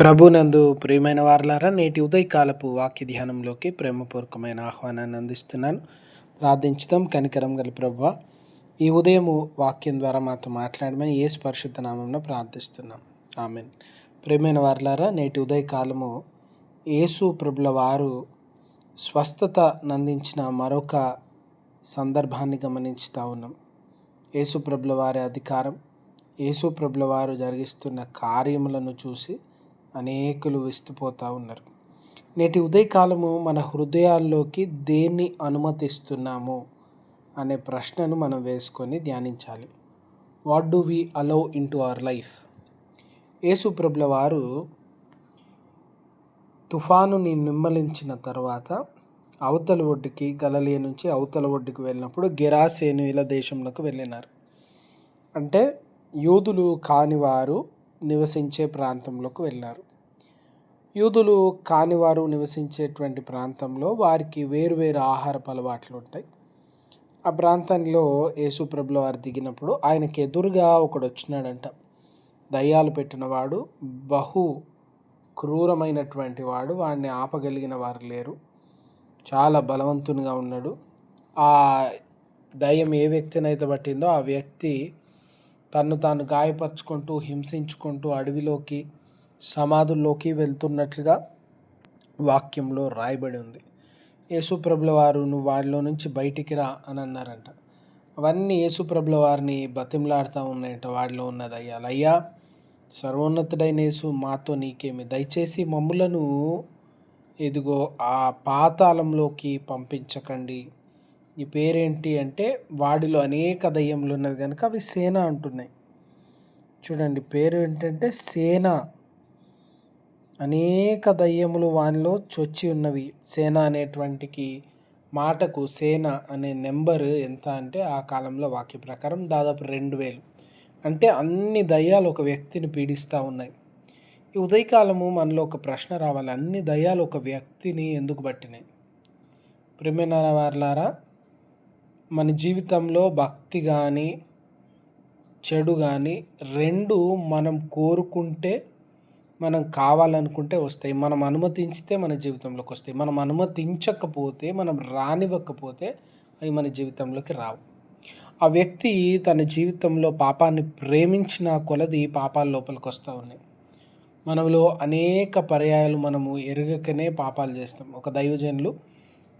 ప్రభునందు ప్రియమైన వారలారా నేటి ఉదయకాలపు వాక్య ధ్యానంలోకి ప్రేమపూర్వకమైన ఆహ్వానాన్ని అందిస్తున్నాను. ప్రార్థించుదాం. కనికరం గల ప్రభు ఈ ఉదయము వాక్యం ద్వారా మాతో మాట్లాడమని ఏ స్పరిశుద్ధ నామంలో ప్రార్థిస్తున్నాం. ఆమెన్. ప్రియమైన వారలారా నేటి ఉదయకాలము యేసు ప్రభుల వారు స్వస్థత నందించిన మరొక సందర్భాన్ని గమనించుతూ ఉన్నాం. యేసు ప్రభుల వారి అధికారం యేసు ప్రభుల వారు జరిగిస్తున్న కార్యములను చూసి అనేకులు విస్తుపోతూ ఉన్నారు. నేటి ఉదయకాలము మన హృదయాల్లోకి దేన్ని అనుమతిస్తున్నాము అనే ప్రశ్నను మనం వేసుకొని ధ్యానించాలి. What do we allow into our life? యేసుప్రభుల వారు తుఫానుని నిమ్మలించిన తర్వాత అవతల ఒడ్డుకి గలలియ నుంచి అవతల ఒడ్డుకి వెళ్ళినప్పుడు గెరాసేనుల దేశంలోకి వెళ్ళినారు. అంటే యూదులు కానివారు నివసించే ప్రాంతంలోకి వెళ్ళారు. యూదులు కానివారు నివసించేటువంటి ప్రాంతంలో వారికి వేరు వేరు ఆహారపు అలవాట్లు ఉంటాయి. ఆ ప్రాంతంలో యేసుప్రభుల వారు దిగినప్పుడు ఆయనకి ఎదురుగా ఒకడు వచ్చినాడంట దయ్యాలు పెట్టినవాడు బహు క్రూరమైనటువంటి వాడు వాడిని ఆపగలిగిన వారు లేరు. చాలా బలవంతునిగా ఉన్నాడు. ఆ దయ్యం ఏ వ్యక్తినైతే పట్టిందో ఆ వ్యక్తి తను తాను గాయపరుచుకుంటూ హింసించుకుంటూ అడవిలోకి సమాధుల్లోకి వెళ్తున్నట్లుగా వాక్యంలో రాయబడి ఉంది. యేసుప్రభుల వారు నువ్వు వాడిలో నుంచి బయటికి రా అని అన్నారంట. అవన్నీ యేసుప్రభుల వారిని బతిమలాడుతూ ఉన్నాయంట. వాడిలో ఉన్నది అయ్యా అయ్యా సర్వోన్నతుడైన యేసు మాతో నీకేమి? దయచేసి మమ్ములను ఇదిగో ఆ పాతాళంలోకి పంపించకండి. ఈ పేరేంటి అంటే వాడిలో అనేక దయ్యములు ఉన్నవి కనుక అవి సేన అంటున్నాయి. చూడండి పేరు ఏంటంటే సేన. అనేక దయ్యములు వానిలో చొచ్చి ఉన్నవి. సేన అనేటువంటికి మాటకు సేన అనే నెంబర్ ఎంత అంటే ఆ కాలంలో వాక్య ప్రకారం దాదాపు రెండు వేలు. అంటే అన్ని దయ్యాలు ఒక వ్యక్తిని పీడిస్తూ ఉన్నాయి. ఈ ఉదయకాలము మనలో ఒక ప్రశ్న రావాలి. అన్ని దయ్యాలు ఒక వ్యక్తిని ఎందుకు పట్టినాయి? ప్రేమైన వారులారా? మన జీవితంలో భక్తి కానీ చెడు కానీ రెండు మనం కోరుకుంటే మనం కావాలనుకుంటే వస్తాయి. మనం అనుమతించితే మన జీవితంలోకి వస్తాయి. మనం అనుమతించకపోతే మనం రానివ్వకపోతే అవి మన జీవితంలోకి రావు. ఆ వ్యక్తి తన జీవితంలో పాపాన్ని ప్రేమించిన కొలది పాపాల లోపలికి వస్తూ ఉన్నాయి. మనలో అనేక పర్యాయాలు మనము ఎరగకనే పాపాలు చేస్తాం. ఒక దైవజనులు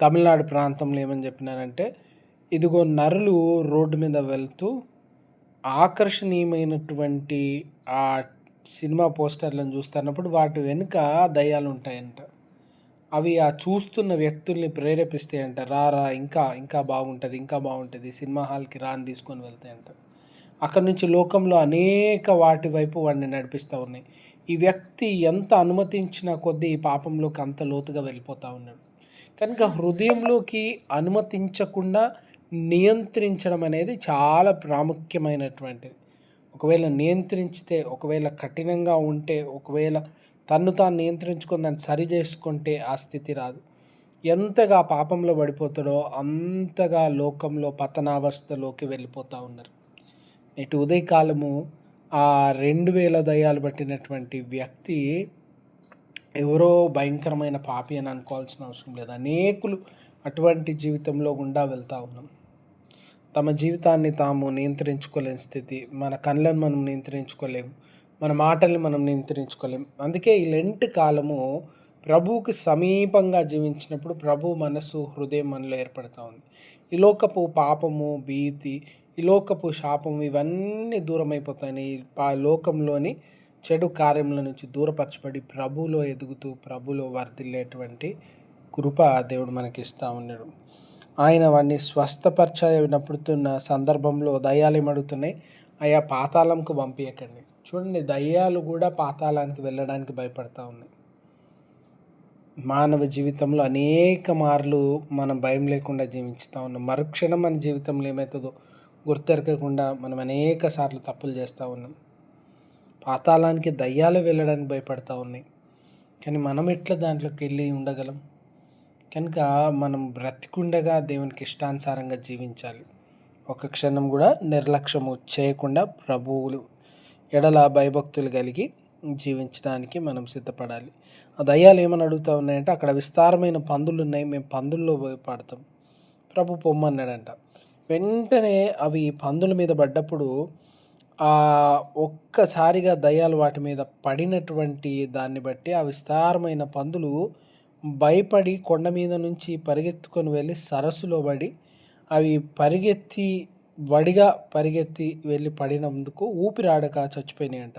తమిళనాడు ప్రాంతంలో ఏమని చెప్పినారంటే ఇదిగో నరులు రోడ్డు మీద వెళ్తూ ఆకర్షణీయమైనటువంటి ఆ సినిమా పోస్టర్లను చూస్తున్నప్పుడు వాటి వెనుక దయ్యాలు ఉంటాయంట అవి ఆ చూస్తున్న వ్యక్తుల్ని ప్రేరేపిస్తాయంట. రా రా ఇంకా ఇంకా బాగుంటుంది ఇంకా బాగుంటుంది సినిమా హాల్కి రాని తీసుకొని వెళ్తాయంట. అక్కడి నుంచి లోకంలో అనేక వాటి వైపు వాడిని నడిపిస్తూ ఉన్నాయి. ఈ వ్యక్తి ఎంత అనుమతించిన కొద్దీ ఈ పాపంలోకి అంత లోతుగా వెళ్ళిపోతూ ఉన్నాడు. కనుక హృదయంలోకి అనుమతించకుండా నియంత్రించడం అనేది చాలా ప్రాముఖ్యమైనటువంటిది. ఒకవేళ నియంత్రించితే ఒకవేళ కఠినంగా ఉంటే ఒకవేళ తన్ను తాను నియంత్రించుకొని దాన్ని సరి చేసుకుంటే ఆ స్థితి రాదు. ఎంతగా పాపంలో పడిపోతాడో అంతగా లోకంలో పతనావస్థలోకి వెళ్ళిపోతూ ఉన్నారు. నేటి ఉదయకాలము ఆ రెండు వేల దయాలు పట్టినటువంటి వ్యక్తి ఎవరో భయంకరమైన పాపి అని అనుకోవాల్సిన అవసరం లేదు. అనేకులు అటువంటి జీవితంలో గుండా వెళ్తూ ఉన్నాం. తమ జీవితాన్ని తాము నియంత్రించుకోలేని స్థితి మన కళ్ళను మనం నియంత్రించుకోలేము మన మాటల్ని మనం నియంత్రించుకోలేం. అందుకే ఈ లెంట్ కాలము ప్రభువుకి సమీపంగా జీవించినప్పుడు ప్రభు మనసు హృదయం మనలో ఏర్పడుతూ ఉంది. ఈ లోకపు పాపము భీతి ఈ లోకపు శాపము ఇవన్నీ దూరమైపోతాయి ఆ లోకంలోని చెడు కార్యముల నుంచి దూరపరచబడి ప్రభులో ఎదుగుతూ ప్రభులో వర్ధిల్లేటువంటి కృప దేవుడు మనకి ఇస్తూ ఉన్నాడు. ఆయన వాడిని స్వస్థపరచబడుతున్న సందర్భంలో దయ్యాలు ఏమడుగుతున్నాయి అయ్యా పాతాళంకు పంపించకండి చూడండి దయ్యాలు కూడా పాతాళానికి వెళ్ళడానికి భయపడతా ఉన్నాయి. మానవ జీవితంలో అనేక మార్లు మనం భయం లేకుండా జీవిస్తూ ఉన్నాం. మరుక్షణం మన జీవితంలో ఏమవుతుందో గుర్తెరకకుండా మనం అనేక సార్లు తప్పులు చేస్తూ ఉన్నాం. పాతాళానికి దయ్యాలు వెళ్ళడానికి భయపడతా ఉన్నాయి. కానీ మనం ఎట్లా దాంట్లోకి వెళ్ళి ఉండగలం? కనుక మనం బ్రతికుండగా దేవునికి ఇష్టానుసారంగా జీవించాలి. ఒక క్షణం కూడా నిర్లక్ష్యము చేయకుండా ప్రభువులు ఎడల భయభక్తులు కలిగి జీవించడానికి మనం సిద్ధపడాలి. ఆ దయ్యాలు ఏమని అడుగుతూ ఉన్నాయంటే అక్కడ విస్తారమైన పందులు ఉన్నాయి మేము పందుల్లో భయపడతాం పడతాం. ప్రభు పొమ్మన్నాడంట. వెంటనే అవి పందుల మీద పడ్డప్పుడు ఆ ఒక్కసారిగా దయ్యాలు వాటి మీద పడినటువంటి దాన్ని బట్టి ఆ విస్తారమైన పందులు భయపడి కొండ మీద నుంచి పరిగెత్తుకొని వెళ్ళి సరస్సులో పడి అవి పరిగెత్తి వడిగా పరిగెత్తి వెళ్ళి పడినందుకు ఊపిరాడక చచ్చిపోయినాయంట.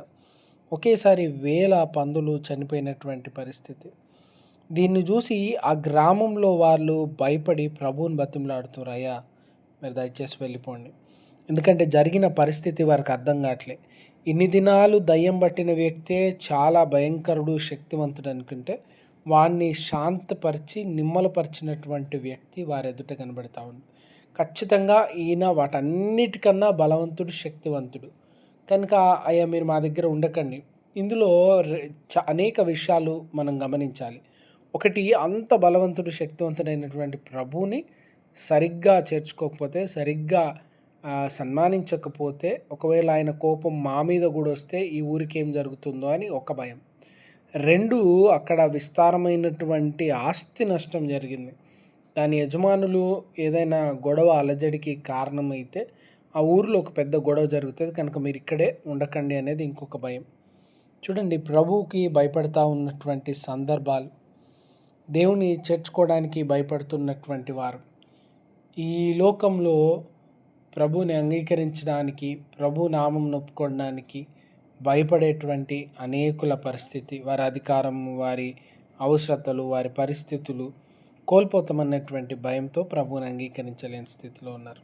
ఒకేసారి వేల పందులు చనిపోయినటువంటి పరిస్థితి. దీన్ని చూసి ఆ గ్రామంలో వాళ్ళు భయపడి ప్రభువుని బతిమలాడుతున్నారు అయ్యా మీరు దయచేసి వెళ్ళిపోండి. ఎందుకంటే జరిగిన పరిస్థితి వారికి అర్థం కావట్లే. ఇన్ని దినాలు దయ్యం పట్టిన వ్యక్తే చాలా భయంకరుడు శక్తివంతుడు అనుకుంటే వారిని శాంతపరిచి నిమ్మలపరిచినటువంటి వ్యక్తి వారి ఎదుట కనబడతా ఉంది ఖచ్చితంగా ఈయన వాటన్నిటికన్నా బలవంతుడు శక్తివంతుడు. కనుక అయ్యా మీరు మా దగ్గర ఉండకండి. ఇందులో అనేక విషయాలు మనం గమనించాలి. ఒకటి అంత బలవంతుడు శక్తివంతుడైనటువంటి ప్రభువుని సరిగ్గా చేర్చుకోకపోతే సరిగ్గా సన్మానించకపోతే ఒకవేళ ఆయన కోపం మా మీద కూడా వస్తే ఈ ఊరికి ఏం జరుగుతుందో అని ఒక భయం. రెండు అక్కడ విస్తారమైనటువంటి ఆస్తి నష్టం జరిగింది. దాని యజమానులు ఏదైనా గొడవ అలజడికి కారణమైతే ఆ ఊరిలో ఒక పెద్ద గొడవ జరుగుతుంది. కనుక మీరు ఇక్కడే ఉండకండి అనేది ఇంకొక భయం. చూడండి ప్రభువుకి భయపడతా ఉన్నటువంటి సందర్భాలు దేవుని చేర్చుకోవడానికి భయపడుతున్నటువంటి వారు. ఈ లోకంలో ప్రభుని అంగీకరించడానికి ప్రభు నామం నొప్పుకోవడానికి భయపడేటువంటి అనేకుల పరిస్థితి వారి అధికారం వారి అవసరతలు వారి పరిస్థితులు కోల్పోతామన్నటువంటి భయంతో ప్రభువుని అంగీకరించలేని స్థితిలో ఉన్నారు.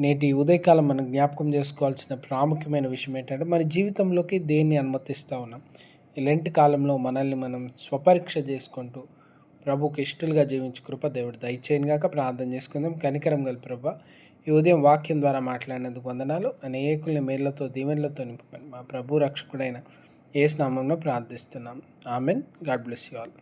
నేటి ఉదయకాలం మనం జ్ఞాపకం చేసుకోవాల్సిన ప్రాముఖ్యమైన విషయం ఏంటంటే మన జీవితంలోకి దేన్ని అనుమతిస్తూ ఉన్నాం? ఇలాంటి కాలంలో మనల్ని మనం స్వపరీక్ష చేసుకుంటూ ప్రభుకి ఇష్టలుగా జీవించు కృప దేవుడు దయచేయను గాక ప్రార్థన చేసుకుందాం. కనికరం గల ప్రభ ఈ ఉదయం వాక్యం ద్వారా మాట్లాడినందుకు వందనాలు. అనేకుల్ని మేళ్ళతో దీవెనలతో నింపమని మా ప్రభు రక్షకుడైన ఏ స్నామంలో ప్రార్థిస్తున్నాం. Amen. God bless you all.